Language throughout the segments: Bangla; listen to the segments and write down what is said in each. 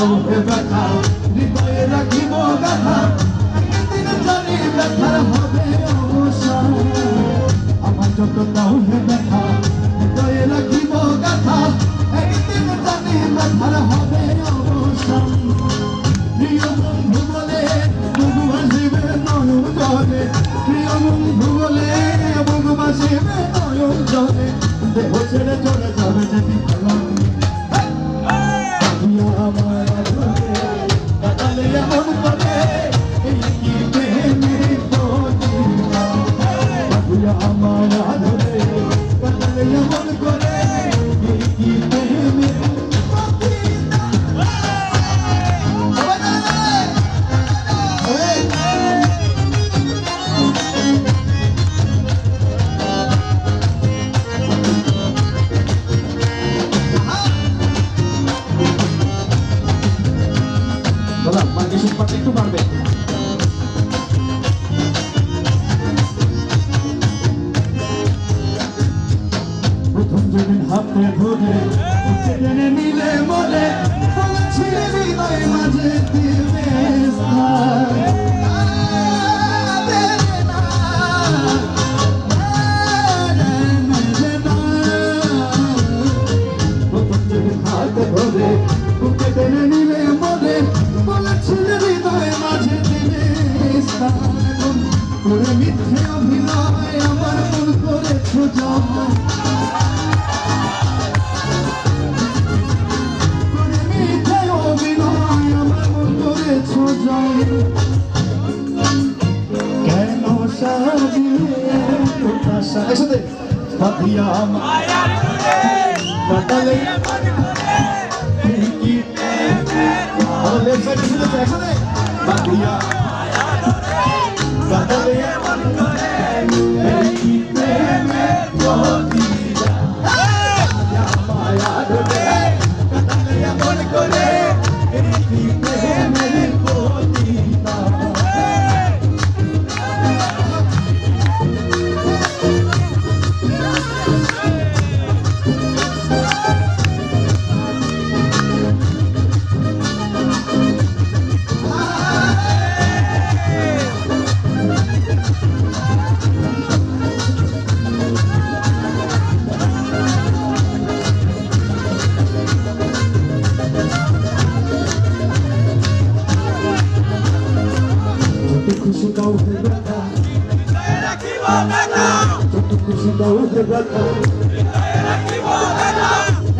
হে ব্যথা আমার যতটাও হে ব্যথা মার্কে সুপারটা একটু বাড়বে প্রথম টেনে মনে বলেছিলে হৃদয় মাঝে দিবে। করে মিথ্যে অভিনয় আমার মন করেছ করে মিথ্যে অভিনয় আমার মন করেছ জয় কেন সাজিয়ে প্রত্যাশা একসাথে বাঁধিয়া আমার কাটালে কি আমার লেফট সাইডে শুনেছে একসাথে বাঁধিয়া কাটালে কি প্রেমের প্রতিটা দাও হে ব্যথা যত খুশি দাও হে ব্যথা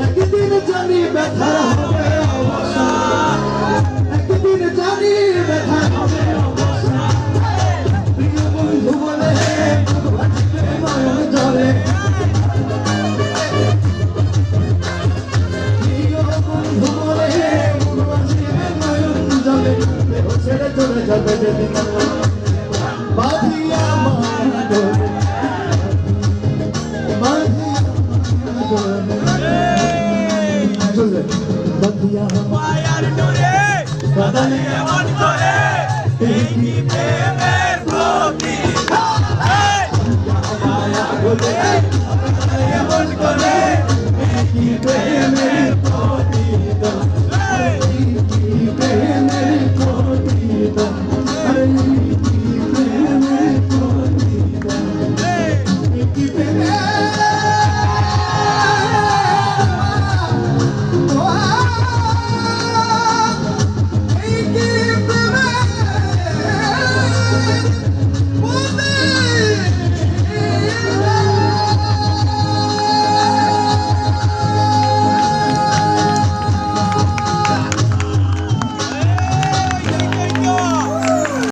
একদিন জানি ব্যথা হবে একদিন জানি ব্যথা হবে প্রিয় বন্ধু বলে নয়ন জলে ছেড়ে চলে যাবে যেদিন চলে। বাদিয়া মায়ার ডোরে বাদালে মন করে এই! কি প্রেমের প্রতি মায়া ডোরে বাদালে মন করে এই! কি প্রেমের প্রতি Keep it.